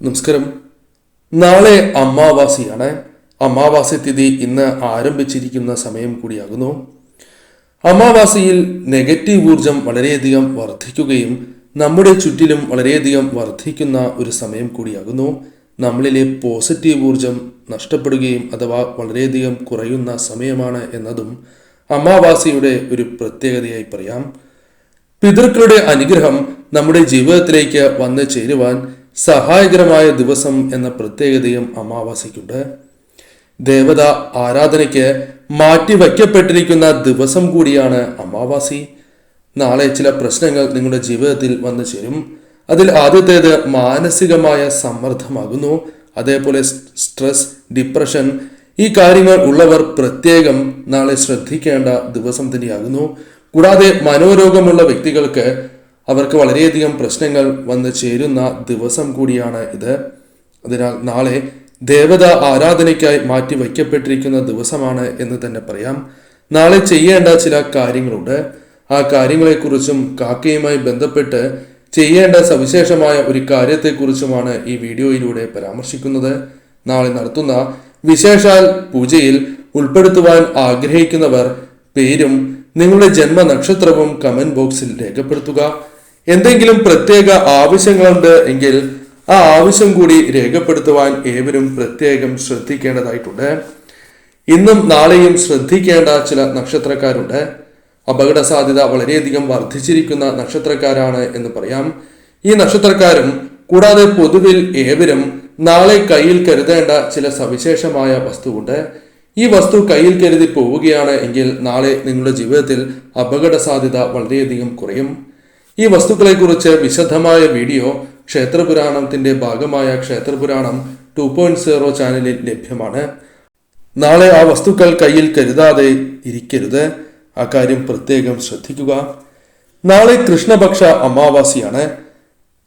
നമസ്കാരം. നാളെ അമാവാസിയാണ്. അമാവാസി തിഥി ഇന്ന് ആരംഭിച്ചിരിക്കുന്ന സമയം കൂടിയാകുന്നു. അമാവാസിയിൽ നെഗറ്റീവ് ഊർജം വളരെയധികം വർദ്ധിക്കുകയും നമ്മുടെ ചുറ്റിലും വളരെയധികം വർദ്ധിക്കുന്ന ഒരു സമയം കൂടിയാകുന്നു. നമ്മളിലെ പോസിറ്റീവ് ഊർജം നഷ്ടപ്പെടുകയും അഥവാ വളരെയധികം കുറയുന്ന സമയമാണ് എന്നതും അമാവാസിയുടെ ഒരു പ്രത്യേകതയായി പറയാം. പിതൃക്കളുടെ അനുഗ്രഹം നമ്മുടെ ജീവിതത്തിലേക്ക് വന്നു ചേരുവാൻ സഹായകരമായ ദിവസം എന്ന പ്രത്യേകതയും അമാവാസിക്കുണ്ട് ദേവത ആരാധനയ്ക്ക് മാറ്റിവയ്ക്കപ്പെട്ടിരിക്കുന്ന ദിവസം കൂടിയാണ് അമാവാസി. നാളെ ചില പ്രശ്നങ്ങൾ നിങ്ങളുടെ ജീവിതത്തിൽ വന്നു ചേരും. അതിൽ ആദ്യത്തേത് മാനസികമായ സമ്മർദ്ദമാകുന്നു. അതേപോലെ സ്ട്രെസ് ഡിപ്രഷൻ ഈ കാര്യങ്ങൾ ഉള്ളവർ പ്രത്യേകം നാളെ ശ്രദ്ധിക്കേണ്ട ദിവസം തന്നെയാകുന്നു. കൂടാതെ മനോരോഗമുള്ള വ്യക്തികൾക്ക് അവർക്ക് വളരെയധികം പ്രശ്നങ്ങൾ വന്ന് ചേരുന്ന ദിവസം കൂടിയാണ് ഇത്. അതിനാൽ നാളെ ദേവത ആരാധനയ്ക്കായി മാറ്റി വയ്ക്കപ്പെട്ടിരിക്കുന്ന ദിവസമാണ് എന്ന് തന്നെ പറയാം. നാളെ ചെയ്യേണ്ട ചില കാര്യങ്ങളുണ്ട്. ആ കാര്യങ്ങളെക്കുറിച്ചും കാക്കയുമായി ബന്ധപ്പെട്ട് ചെയ്യേണ്ട സവിശേഷമായ ഒരു കാര്യത്തെക്കുറിച്ചുമാണ് ഈ വീഡിയോയിലൂടെ പരാമർശിക്കുന്നത്. നാളെ നടത്തുന്ന വിശേഷാൽ പൂജയിൽ ഉൾപ്പെടുത്തുവാൻ ആഗ്രഹിക്കുന്നവർ പേരും നിങ്ങളുടെ ജന്മനക്ഷത്രവും കമന്റ് ബോക്സിൽ രേഖപ്പെടുത്തുക. എന്തെങ്കിലും പ്രത്യേക ആവശ്യങ്ങളുണ്ട് എങ്കിൽ ആ ആവശ്യം കൂടി രേഖപ്പെടുത്തുവാൻ ഏവരും പ്രത്യേകം ശ്രദ്ധിക്കേണ്ടതായിട്ടുണ്ട്. ഇന്നും നാളെയും ശ്രദ്ധിക്കേണ്ട ചില നക്ഷത്രക്കാരുണ്ട്. അപകട സാധ്യത വളരെയധികം വർദ്ധിച്ചിരിക്കുന്ന നക്ഷത്രക്കാരാണ് എന്ന് പറയാം. ഈ നക്ഷത്രക്കാരും കൂടാതെ പൊതുവിൽ ഏവരും നാളെ കയ്യിൽ കരുതേണ്ട ചില സവിശേഷമായ വസ്തുവുണ്ട്. ഈ വസ്തു കയ്യിൽ കരുതി പോവുകയാണ് എങ്കിൽ നാളെ നിങ്ങളുടെ ജീവിതത്തിൽ അപകട സാധ്യത വളരെയധികം കുറയും. ഈ വസ്തുക്കളെ കുറിച്ച് വിശദമായ വീഡിയോ ക്ഷേത്രപുരാണത്തിന്റെ ഭാഗമായ ക്ഷേത്രപുരാണം ടു പോയിന്റ് സീറോ ചാനലിൽ ലഭ്യമാണ്. നാളെ ആ വസ്തുക്കൾ കയ്യിൽ കരുതാതെ ഇരിക്കരുത്. അക്കാര്യം പ്രത്യേകം ശ്രദ്ധിക്കുക. നാളെ കൃഷ്ണപക്ഷ അമാവാസിയാണ്.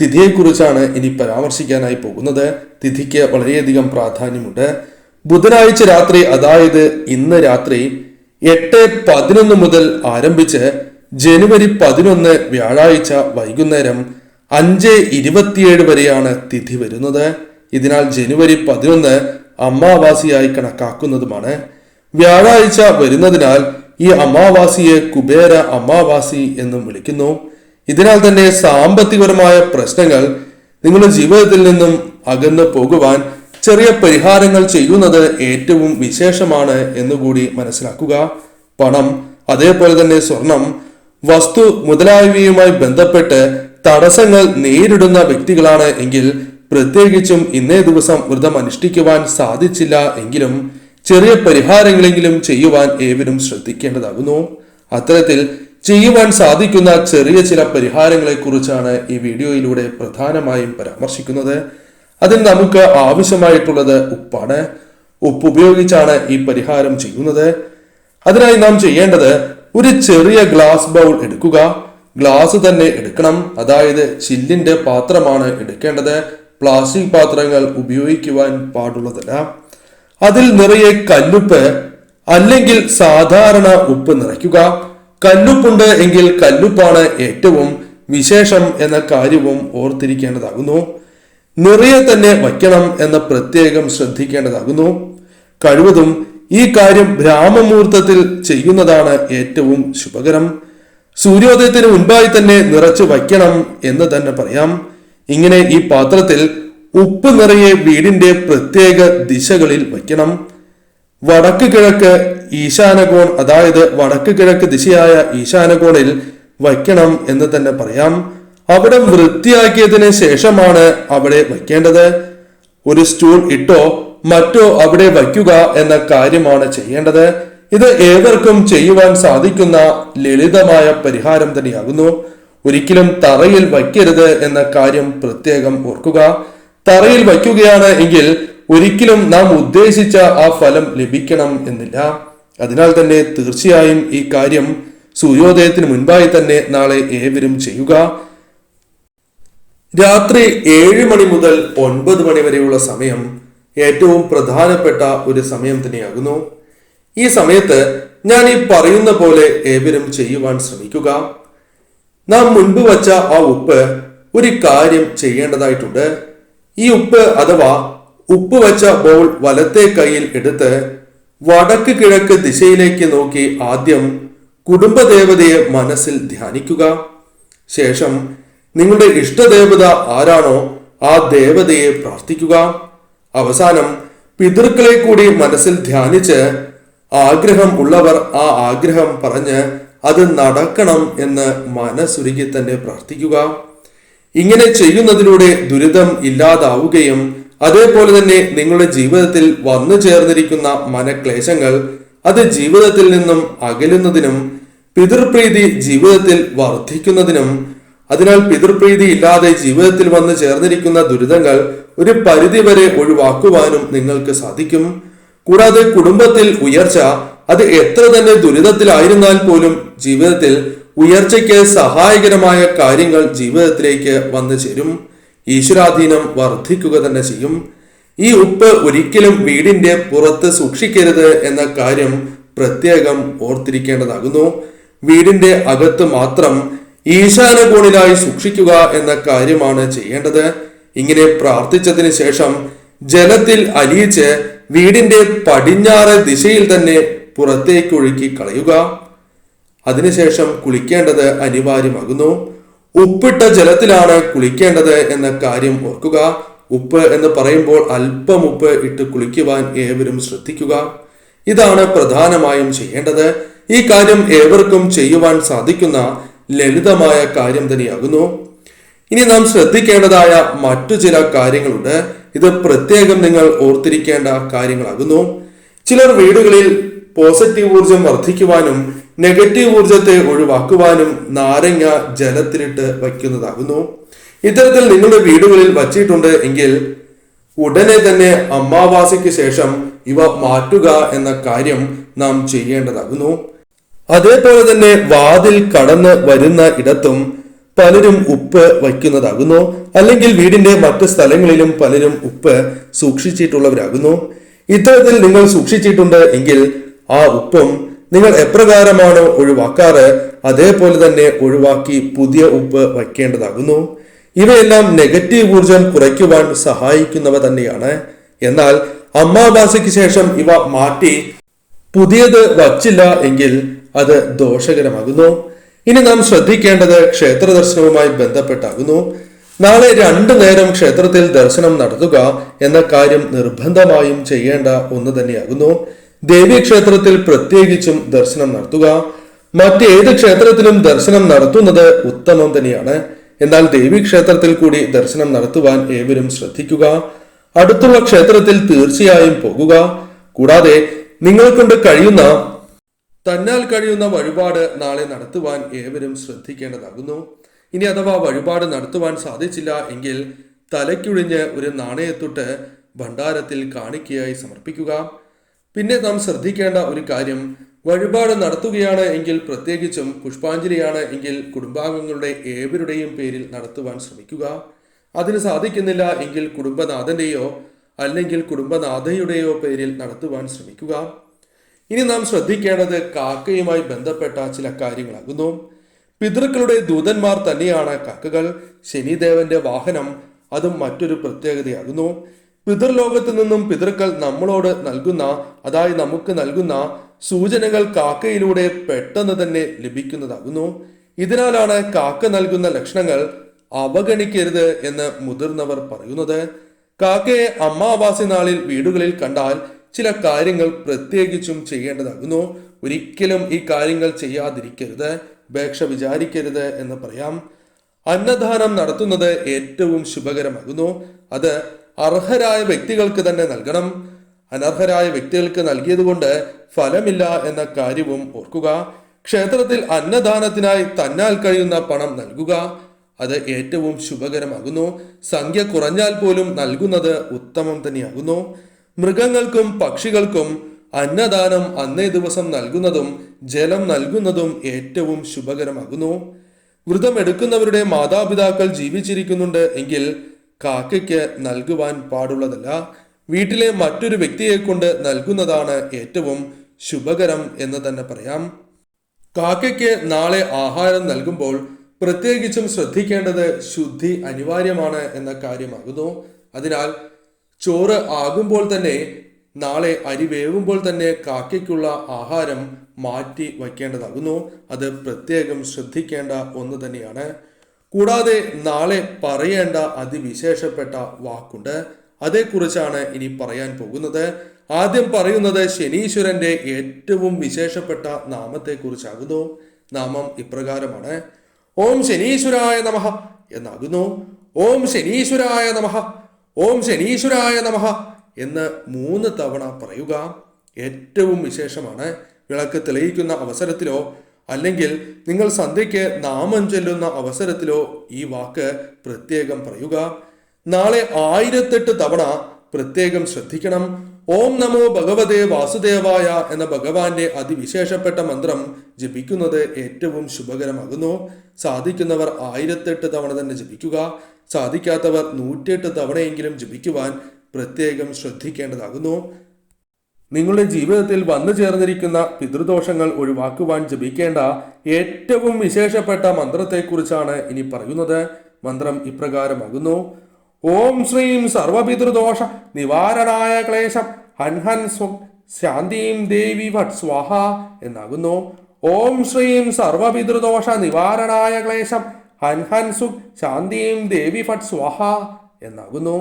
തിഥിയെക്കുറിച്ചാണ് ഇനി പരാമർശിക്കാനായി പോകുന്നത്. തിഥിക്ക് വളരെയധികം പ്രാധാന്യമുണ്ട്. ബുധനാഴ്ച രാത്രി അതായത് ഇന്ന് രാത്രി എട്ട് പതിനൊന്ന് മുതൽ ആരംഭിച്ച് ജനുവരി പതിനൊന്ന് വ്യാഴാഴ്ച വൈകുന്നേരം അഞ്ച് ഇരുപത്തിയേഴ് വരെയാണ് തിഥി വരുന്നത്. ഇതിനാൽ ജനുവരി പതിനൊന്ന് അമാവാസിയായി കണക്കാക്കുന്നതുമാണ്. വ്യാഴാഴ്ച വരുന്നതിനാൽ ഈ അമാവാസിയെ കുബേര അമാവാസി എന്നും വിളിക്കുന്നു. ഇതിനാൽ തന്നെ സാമ്പത്തികപരമായ പ്രശ്നങ്ങൾ നിങ്ങളുടെ ജീവിതത്തിൽ നിന്നും അകന്നു പോകുവാൻ ചെറിയ പരിഹാരങ്ങൾ ചെയ്യുന്നത് ഏറ്റവും വിശേഷമാണ് എന്നുകൂടി മനസ്സിലാക്കുക. പണം അതേപോലെ തന്നെ സ്വർണം വസ്തു മുതലായവയുമായി ബന്ധപ്പെട്ട് തടസ്സങ്ങൾ നേരിടുന്ന വ്യക്തികളാണ് എങ്കിൽ പ്രത്യേകിച്ചും ഇന്നേ ദിവസം വ്രതം അനുഷ്ഠിക്കുവാൻ സാധിച്ചില്ല എങ്കിലും ചെറിയ പരിഹാരങ്ങളെങ്കിലും ചെയ്യുവാൻ ഏവരും ശ്രദ്ധിക്കേണ്ടതാകുന്നു. അത്തരത്തിൽ ചെയ്യുവാൻ സാധിക്കുന്ന ചെറിയ ചില പരിഹാരങ്ങളെ കുറിച്ചാണ് ഈ വീഡിയോയിലൂടെ പ്രധാനമായും പരാമർശിക്കുന്നത്. അതിൽ നമുക്ക് ആവശ്യമായിട്ടുള്ളത് ഉപ്പാണ്. ഉപ്പ് ഉപയോഗിച്ചാണ് ഈ പരിഹാരം ചെയ്യുന്നത്. അതിനായി നാം ചെയ്യേണ്ടത് ഒരു ചെറിയ ഗ്ലാസ് ബൗൾ എടുക്കുക. ഗ്ലാസ് തന്നെ എടുക്കണം. അതായത് ചില്ലിന്റെ പാത്രമാണ് എടുക്കേണ്ടത്. പ്ലാസ്റ്റിക് പാത്രങ്ങൾ ഉപയോഗിക്കുവാൻ പാടുള്ളതല്ല. അതിൽ നിറയെ കല്ലുപ്പ് അല്ലെങ്കിൽ സാധാരണ ഉപ്പ് നിറയ്ക്കുക. കല്ലുപ്പുണ്ട് എങ്കിൽ കല്ലുപ്പാണ് ഏറ്റവും വിശേഷം എന്ന കാര്യവും ഓർത്തിരിക്കേണ്ടതാകുന്നു. നിറയെ തന്നെ വയ്ക്കണം എന്ന പ്രത്യേകം ശ്രദ്ധിക്കേണ്ടതാകുന്നു. കഴിവതും ഈ കാര്യം ബ്രാഹ്മമുഹൂർത്തത്തിൽ ചെയ്യുന്നതാണ് ഏറ്റവും ശുഭകരം. സൂര്യോദയത്തിന് മുൻപായി തന്നെ നിറച്ചു വയ്ക്കണം എന്ന് തന്നെ പറയാം. ഇങ്ങനെ ഈ പാത്രത്തിൽ ഉപ്പ് നിറയെ വീടിന്റെ പ്രത്യേക ദിശകളിൽ വയ്ക്കണം. വടക്ക് കിഴക്ക് ഈശാനകോൺ അതായത് വടക്ക് കിഴക്ക് ദിശയായ ഈശാനകോണിൽ വയ്ക്കണം എന്ന് തന്നെ പറയാം. അവിടെ വൃത്തിയാക്കിയതിന് ശേഷമാണ് അവിടെ വയ്ക്കേണ്ടത്. ഒരു സ്റ്റൂൾ ഇട്ടോ മറ്റോ അവിടെ വയ്ക്കുക എന്ന കാര്യമാണ് ചെയ്യേണ്ടത്. ഇത് ഏവർക്കും ചെയ്യുവാൻ സാധിക്കുന്ന ലളിതമായ പരിഹാരം തന്നെയാകുന്നു. ഒരിക്കലും തറയിൽ വയ്ക്കരുത് എന്ന കാര്യം പ്രത്യേകം ഓർക്കുക. തറയിൽ വയ്ക്കുകയാണ് എങ്കിൽ ഒരിക്കലും നാം ഉദ്ദേശിച്ച ആ ഫലം ലഭിക്കണം എന്നില്ല. അതിനാൽ തന്നെ തീർച്ചയായും ഈ കാര്യം സൂര്യോദയത്തിന് മുൻപായി തന്നെ നാളെ ഏവരും ചെയ്യുക. രാത്രി ഏഴ് മണി മുതൽ ഒൻപത് മണി വരെയുള്ള സമയം ഏറ്റവും പ്രധാനപ്പെട്ട ഒരു സമയം തന്നെയാകുന്നു. ഈ സമയത്ത് ഞാൻ ഈ പറയുന്ന പോലെ ഏവരും ചെയ്യുവാൻ ശ്രമിക്കുക. നാം മുൻപ് വച്ച ആ ഉപ്പ് ഒരു കാര്യം ചെയ്യേണ്ടതായിട്ടുണ്ട്. ഈ ഉപ്പ് അഥവാ ഉപ്പ് വച്ച ബൗൾ വലത്തെ കയ്യിൽ എടുത്ത് വടക്ക് കിഴക്ക് ദിശയിലേക്ക് നോക്കി ആദ്യം കുടുംബദേവതയെ മനസ്സിൽ ധ്യാനിക്കുക. ശേഷം നിങ്ങളുടെ ഇഷ്ടദേവത ആരാണോ ആ ദേവതയെ പ്രാർത്ഥിക്കുക. അവസാനം പിതൃക്കളെ കൂടി മനസ്സിൽ ധ്യാനിച്ച് ആഗ്രഹം ഉള്ളവർ ആ ആഗ്രഹം പറഞ്ഞ് അത് നടക്കണം എന്ന് മനസ്സുരുകി തന്നെ പ്രാർത്ഥിക്കുക. ഇങ്ങനെ ചെയ്യുന്നതിലൂടെ ദുരിതം ഇല്ലാതാവുകയും അതേപോലെ തന്നെ നിങ്ങളുടെ ജീവിതത്തിൽ വന്നു ചേർന്നിരിക്കുന്ന മനക്ലേശങ്ങൾ അത് ജീവിതത്തിൽ നിന്നും അകലുന്നതിനും പിതൃപ്രീതി ജീവിതത്തിൽ വർദ്ധിക്കുന്നതിനും അതിനാൽ പിതൃപ്രീതി ഇല്ലാതെ ജീവിതത്തിൽ വന്ന് ചേർന്നിരിക്കുന്ന ദുരിതങ്ങൾ ഒരു പരിധിവരെ ഒഴിവാക്കുവാനും നിങ്ങൾക്ക് സാധിക്കും. കൂടാതെ കുടുംബത്തിൽ ഉയർച്ച അത് എത്ര തന്നെ ദുരിതത്തിലായിരുന്നാൽ പോലും ജീവിതത്തിൽ ഉയർച്ചയ്ക്ക് സഹായകരമായ കാര്യങ്ങൾ ജീവിതത്തിലേക്ക് വന്നു ചേരും. ഈശ്വരാധീനം വർദ്ധിക്കുക തന്നെ ചെയ്യും. ഈ ഉപ്പ് ഒരിക്കലും വീടിന്റെ പുറത്ത് സൂക്ഷിക്കരുത് എന്ന കാര്യം പ്രത്യേകം ഓർത്തിരിക്കേണ്ടതാകുന്നു. വീടിന്റെ അകത്ത് മാത്രം ഈശാന കോണിലായി സൂക്ഷിക്കുക എന്ന കാര്യമാണ് ചെയ്യേണ്ടത്. ഇങ്ങനെ പ്രാർത്ഥിച്ചതിന് ശേഷം ജലത്തിൽ അലിയിച്ച് വീടിന്റെ പടിഞ്ഞാറ് ദിശയിൽ തന്നെ പുറത്തേക്കൊഴുക്കി കളയുക. അതിനുശേഷം കുളിക്കേണ്ടത് അനിവാര്യമാകുന്നു. ഉപ്പിട്ട ജലത്തിലാണ് കുളിക്കേണ്ടത് എന്ന കാര്യം ഓർക്കുക. ഉപ്പ് എന്ന് പറയുമ്പോൾ അല്പം ഉപ്പ് ഇട്ട് കുളിക്കുവാൻ ഏവരും ശ്രദ്ധിക്കുക. ഇതാണ് പ്രധാനമായും ചെയ്യേണ്ടത്. ഈ കാര്യം ഏവർക്കും ചെയ്യുവാൻ സാധിക്കുന്ന ലളിതമായ കാര്യം തന്നെയാകുന്നു. ഇനി നാം ശ്രദ്ധിക്കേണ്ടതായ മറ്റു ചില കാര്യങ്ങളുണ്ട്. ഇത് പ്രത്യേകം നിങ്ങൾ ഓർത്തിരിക്കേണ്ട കാര്യങ്ങളാകുന്നു. ചിലർ വീടുകളിൽ പോസിറ്റീവ് ഊർജം വർദ്ധിക്കുവാനും നെഗറ്റീവ് ഊർജത്തെ ഒഴിവാക്കുവാനും നാരങ്ങ ജലത്തിലിട്ട് വയ്ക്കുന്നതാകുന്നു. ഇത്തരത്തിൽ നിങ്ങളുടെ വീടുകളിൽ വച്ചിട്ടുണ്ട് എങ്കിൽ ഉടനെ തന്നെ അമാവാസിക്ക് ശേഷം ഇവ മാറ്റുക എന്ന കാര്യം നാം ചെയ്യേണ്ടതാകുന്നു. അതേപോലെ തന്നെ വാതിൽ കടന്ന് വരുന്ന ഇടത്തും പലരും ഉപ്പ് വയ്ക്കുന്നതാകുന്നു. അല്ലെങ്കിൽ വീടിന്റെ മറ്റ് സ്ഥലങ്ങളിലും പലരും ഉപ്പ് സൂക്ഷിച്ചിട്ടുള്ളവരാകുന്നു. ഇത്തരത്തിൽ നിങ്ങൾ സൂക്ഷിച്ചിട്ടുണ്ട് എങ്കിൽ ആ ഉപ്പും നിങ്ങൾ എപ്രകാരമാണോ ഒഴിവാക്കാറ് അതേപോലെ തന്നെ ഒഴിവാക്കി പുതിയ ഉപ്പ് വയ്ക്കേണ്ടതാകുന്നു. ഇവയെല്ലാം നെഗറ്റീവ് ഊർജം കുറയ്ക്കുവാൻ സഹായിക്കുന്നവ തന്നെയാണ്. എന്നാൽ അമ്മാവാസിക്ക് ശേഷം ഇവ മാറ്റി പുതിയത് വച്ചില്ല എങ്കിൽ അത് ദോഷകരമാകുന്നു. ഇനി നാം ശ്രദ്ധിക്കേണ്ടത് ക്ഷേത്ര ദർശനവുമായി ബന്ധപ്പെട്ടാകുന്നു. നാളെ രണ്ടു നേരം ക്ഷേത്രത്തിൽ ദർശനം നടത്തുക എന്ന കാര്യം നിർബന്ധമായും ചെയ്യേണ്ട ഒന്ന് തന്നെയാകുന്നു. ദേവീ ക്ഷേത്രത്തിൽ പ്രത്യേകിച്ചും ദർശനം നടത്തുക. മറ്റേത് ക്ഷേത്രത്തിലും ദർശനം നടത്തുന്നത് ഉത്തമം തന്നെയാണ്. എന്നാൽ ദേവീ ക്ഷേത്രത്തിൽ കൂടി ദർശനം നടത്തുവാൻ ഏവരും ശ്രദ്ധിക്കുക. അടുത്തുള്ള ക്ഷേത്രത്തിൽ തീർച്ചയായും പോകുക. കൂടാതെ നിങ്ങൾ കൊണ്ട് കഴിയുന്ന തന്നാൽ കഴിയുന്ന വഴിപാട് നാളെ നടത്തുവാൻ ഏവരും ശ്രദ്ധിക്കേണ്ടതാകുന്നു. ഇനി അഥവാ വഴിപാട് നടത്തുവാൻ സാധിച്ചില്ല എങ്കിൽ തലയ്ക്കുഴിഞ്ഞ് ഒരു നാണയത്തൊട്ട് ഭണ്ഡാരത്തിൽ കാണിക്കയായി സമർപ്പിക്കുക. പിന്നെ നാം ശ്രദ്ധിക്കേണ്ട ഒരു കാര്യം വഴിപാട് നടത്തുകയാണ് എങ്കിൽ പ്രത്യേകിച്ചും പുഷ്പാഞ്ജലിയാണ് എങ്കിൽ കുടുംബാംഗങ്ങളുടെ ഏവരുടെയും പേരിൽ നടത്തുവാൻ ശ്രമിക്കുക. അതിന് സാധിക്കുന്നില്ല എങ്കിൽ കുടുംബനാഥന്റെയോ അല്ലെങ്കിൽ കുടുംബനാഥയുടെയോ പേരിൽ നടത്തുവാൻ ശ്രമിക്കുക. ഇനി നാം ശ്രദ്ധിക്കേണ്ടത് കാക്കയുമായി ബന്ധപ്പെട്ട ചില കാര്യങ്ങളാകുന്നു. പിതൃക്കളുടെ ദൂതന്മാർ തന്നെയാണ് കാക്കകൾ. ശനിദേവന്റെ വാഹനം അതും മറ്റൊരു പ്രത്യേകതയാകുന്നു. പിതൃലോകത്ത് നിന്നും പിതൃക്കൾ നമ്മളോട് നൽകുന്ന അതായത് നമുക്ക് നൽകുന്ന സൂചനകൾ കാക്കയിലൂടെ പെട്ടെന്ന് തന്നെ ലഭിക്കുന്നതാകുന്നു. ഇതിനാലാണ് കാക്ക നൽകുന്ന ലക്ഷണങ്ങൾ അവഗണിക്കരുത് എന്ന് മുതിർന്നവർ പറയുന്നത്. കാക്കയെ അമ്മാവാസി നാളിൽ വീടുകളിൽ കണ്ടാൽ ചില കാര്യങ്ങൾ പ്രത്യേകിച്ചും ചെയ്യേണ്ടതാകുന്നു. ഒരിക്കലും ഈ കാര്യങ്ങൾ ചെയ്യാതിരിക്കരുത് ഉപേക്ഷ വിചാരിക്കരുത് എന്ന് പറയാം. അന്നദാനം നടത്തുന്നത് ഏറ്റവും ശുഭകരമാകുന്നു. അത് അർഹരായ വ്യക്തികൾക്ക് തന്നെ നൽകണം. അനർഹരായ വ്യക്തികൾക്ക് നൽകിയതുകൊണ്ട് ഫലമില്ല എന്ന കാര്യവും ഓർക്കുക. ക്ഷേത്രത്തിൽ അന്നദാനത്തിനായി തന്നാൽ കഴിയുന്ന പണം നൽകുക. അത് ഏറ്റവും ശുഭകരമാകുന്നു. സംഖ്യ കുറഞ്ഞാൽ പോലും നൽകുന്നത് ഉത്തമം തന്നെയാകുന്നു. മൃഗങ്ങൾക്കും പക്ഷികൾക്കും അന്നദാനം അന്നേ ദിവസം നൽകുന്നതും ജലം നൽകുന്നതും ഏറ്റവും ശുഭകരമാകുന്നു. വ്രതം എടുക്കുന്നവരുടെ മാതാപിതാക്കൾ ജീവിച്ചിരിക്കുന്നുണ്ട് എങ്കിൽ കാക്കയ്ക്ക് നൽകുവാൻ പാടുള്ളതല്ല. വീട്ടിലെ മറ്റൊരു വ്യക്തിയെ കൊണ്ട് നൽകുന്നതാണ് ഏറ്റവും ശുഭകരം എന്ന് തന്നെ പറയാം. കാക്കയ്ക്ക് നാളെ ആഹാരം നൽകുമ്പോൾ പ്രത്യേകിച്ചും ശ്രദ്ധിക്കേണ്ടത് ശുദ്ധി അനിവാര്യമാണ് എന്ന കാര്യമാകുന്നു. അതിനാൽ ചോറ് ആകുമ്പോൾ തന്നെ നാളെ അരി വേവുമ്പോൾ തന്നെ കാക്കയ്ക്കുള്ള ആഹാരം മാറ്റി വയ്ക്കേണ്ടതാകുന്നു. അത് പ്രത്യേകം ശ്രദ്ധിക്കേണ്ട ഒന്ന് തന്നെയാണ്. കൂടാതെ നാളെ പറയേണ്ട അതിവിശേഷപ്പെട്ട വാക്കുണ്ട്. അതേക്കുറിച്ചാണ് ഇനി പറയാൻ പോകുന്നത്. ആദ്യം പറയുന്നത് ശനീശ്വരന്റെ ഏറ്റവും വിശേഷപ്പെട്ട നാമത്തെക്കുറിച്ചാകുന്നു. നാമം ഇപ്രകാരമാണ്. ഓം ശനീശ്വരായ നമഃ എന്നാകുന്നു. ഓം ശനീശ്വരായ നമഃ ഓം ശനീശ്വരായ നമഃ എന്ന് മൂന്ന് തവണ പറയുക ഏറ്റവും വിശേഷമാണ്. വിളക്ക് തെളിയിക്കുന്ന അവസരത്തിലോ അല്ലെങ്കിൽ നിങ്ങൾ സന്ധ്യയ്ക്ക് നാമം ചൊല്ലുന്ന അവസരത്തിലോ ഈ വാക്ക് പ്രത്യേകം പറയുക. നാളെ ആയിരത്തെട്ട് തവണ പ്രത്യേകം ശ്രദ്ധിക്കണം. ഓം നമോ ഭഗവതേ വാസുദേവായ എന്ന ഭഗവാന്റെ അതിവിശേഷപ്പെട്ട മന്ത്രം ജപിക്കുന്നത് ഏറ്റവും ശുഭകരമാകുന്നു. സാധിക്കുന്നവർ ആയിരത്തെട്ട് തവണ തന്നെ ജപിക്കുക. സാധിക്കാത്തവർ നൂറ്റിയെട്ട് തവണയെങ്കിലും ജപിക്കുവാൻ പ്രത്യേകം ശ്രദ്ധിക്കേണ്ടതാകുന്നു. നിങ്ങളുടെ ജീവിതത്തിൽ വന്നു ചേർന്നിരിക്കുന്ന പിതൃദോഷങ്ങൾ ഒഴിവാക്കുവാൻ ജപിക്കേണ്ട ഏറ്റവും വിശേഷപ്പെട്ട മന്ത്രത്തെക്കുറിച്ചാണ് ഇനി പറയുന്നത്. മന്ത്രം ഇപ്രകാരമാകുന്നു. ഓം ശ്രീം സർവപിതൃദോഷ നിവാരണായ ക്ലേശം ഹൻഹൻ ശാന്തിയും ദേവി ഭട്ട് സ്വാഹ എന്നാകുന്നു. ഓം ശ്രീം സർവപിതൃദോഷ നിവാരണായ ക്ലേശം ഹൻഹൻ സുഖ് ശാന്തിയും ദേവി ഫട്ട് സ്വാഹ എന്നാകുന്നു.